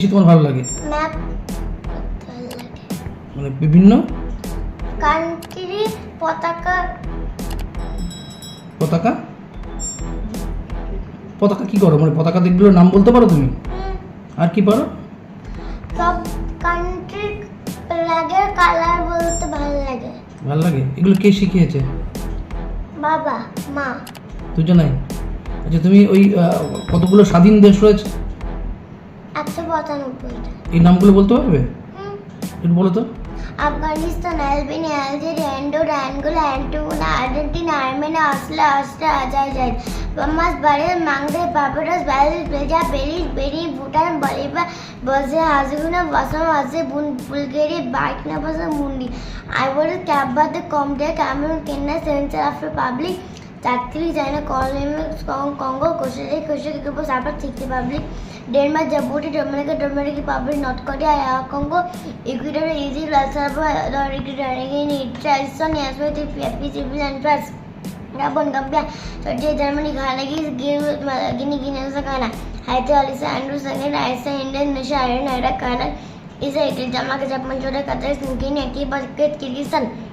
বেশি তোমার ভালো লাগে? ম্যাপ মানে বিভিন্ন? কান্ট্রি পতাকা। পতাকা? পতাকা কি করো? মানে পতাকা দিকগুলোর নাম বলতে পারো তুমি? আর কি পারো? সব কান্ট্রি ফ্ল্যাগের কালার বলতে ভালো লাগে। ভালো লাগে? এগুলো কে শিখিয়েছে? বাবা মা। দুজনাই? আচ্ছা তুমি ওই কতগুলো স্বাধীন দেশ রয়েছে? একশো পঁচানব্বইটা। এই নামগুলো বলতে পারবে? একটু বলো তো। Afghanistan Albania Algeria Andorra Angola Antigua Argentina Armenia Austria Austria Azerbaijan Bahamas Bahrain মাংদে Barbados Brazil বেজা পেরিস বেরি ভুটান বলিভার বসে হাজগুনা বসম আছে Bulgaria Burkina Faso Burundi Ivory ক্যাবাতে কমডে Cameroon Canada centre of republic चाकरी चाइना कॉलोनी कॉन्गो कोशरी कोशरी Cuba Cyprus Sikh republic Denmark Djibouti Dominica Dominican republic North Korea Hong Kong Ecuador easy last Gabon, Gambia, Turkey, Germany, Khalagis, Guinea, Guinea, Sakana, Haiti, Alisa, Andrew, Sagan, Isa, India, Nisha, Iran, Iraq, Canada, Israel, Jamaica, Japan, Jordan, Qatar, Slovenia, Cuba, Kyrgyzstan.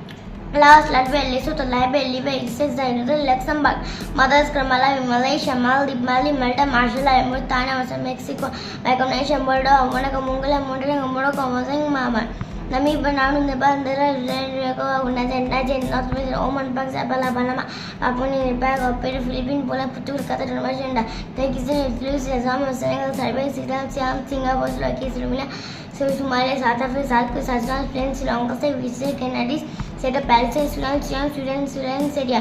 Last, Latvia, Lesotho, Liberia, Libya, Israel, Luxembourg, Mothers, Malawi, Malaysia, Maldives, Mali, Malta, Marshall, Mauritania, Mexico, Micronesia, Moldova, Monaco, Mongolia, Montenegro, Morocco, Mozambique, Myanmar. Namibia நானும் நிபந்தரகோ உன்னதெண்டாஜென் northwest Oman பங்ஸ் அப்பலா பனமா அப்புனி நிப்பாக ஒப்பேடு ஃபிலிப்பின் போல புத்தூர் கதை நுமஷண்டா தெக்கிசன் இட்லூசியா சாம செனகல் சர்வே சிதாம் சியாம் சிங்கப்பூர் ஸ்லோக்கி சிலுமிலா சுமாலியா சவுத் ஆஃப்ரிக்கா சவுத் கோஸ்ட் அஸ்லாம் ஸ்பெயின் ஸ்ரீலங்கா விஜய் கெனடிஸ் সেটা প্যালেস্টাইন সুদান সিয়াম Sudan Sudan Syria.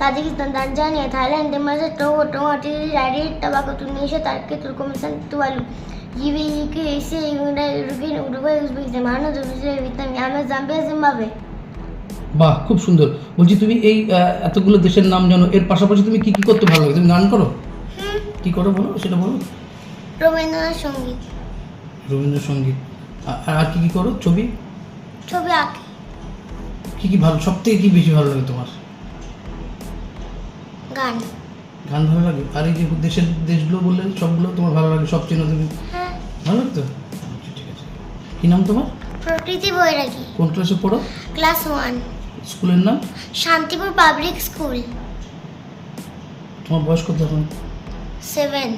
Tajikistan Tanzania Thailand ডেমার্স Togo Togo টিরি ruddy Tobago Tunisia Turkey Turkmenistan Tuvalu. EV UK Asia United Uruguay Uruguay Uzbekistan Bharat Vietnam Vietnam Yemen Zambia Zimbabwe. বাহ খুব সুন্দর। বলছি তুমি এই এতগুলো দেশের নাম জানো এর পাশাপাশি তুমি কি কি করতে ভালো লাগে? তুমি গান করো? কি করো বলো সেটা বলো। রবীন্দ্রনাথ সংগীত রবীন্দ্রসঙ্গীত। আর আর কি কি করো? ছবি? ছবি আঁকি। কি কি ভালো সব থেকে কি বেশি ভালো লাগে তোমার? গান। গান ভালো লাগে? আর এই যে দেশের দেশগুলো বললে সবগুলো তোমার ভালো লাগে সব চেনো তুমি? হ্যাঁ। ভালো লাগতো? আচ্ছা, ঠিক আছে। কি নাম তোমার? প্রকৃতি বৈরাগী। কোন ক্লাসে পড়ো? Class one. স্কুলের নাম? Shantipur public school. তোমার বয়স কত এখন? সেভেন।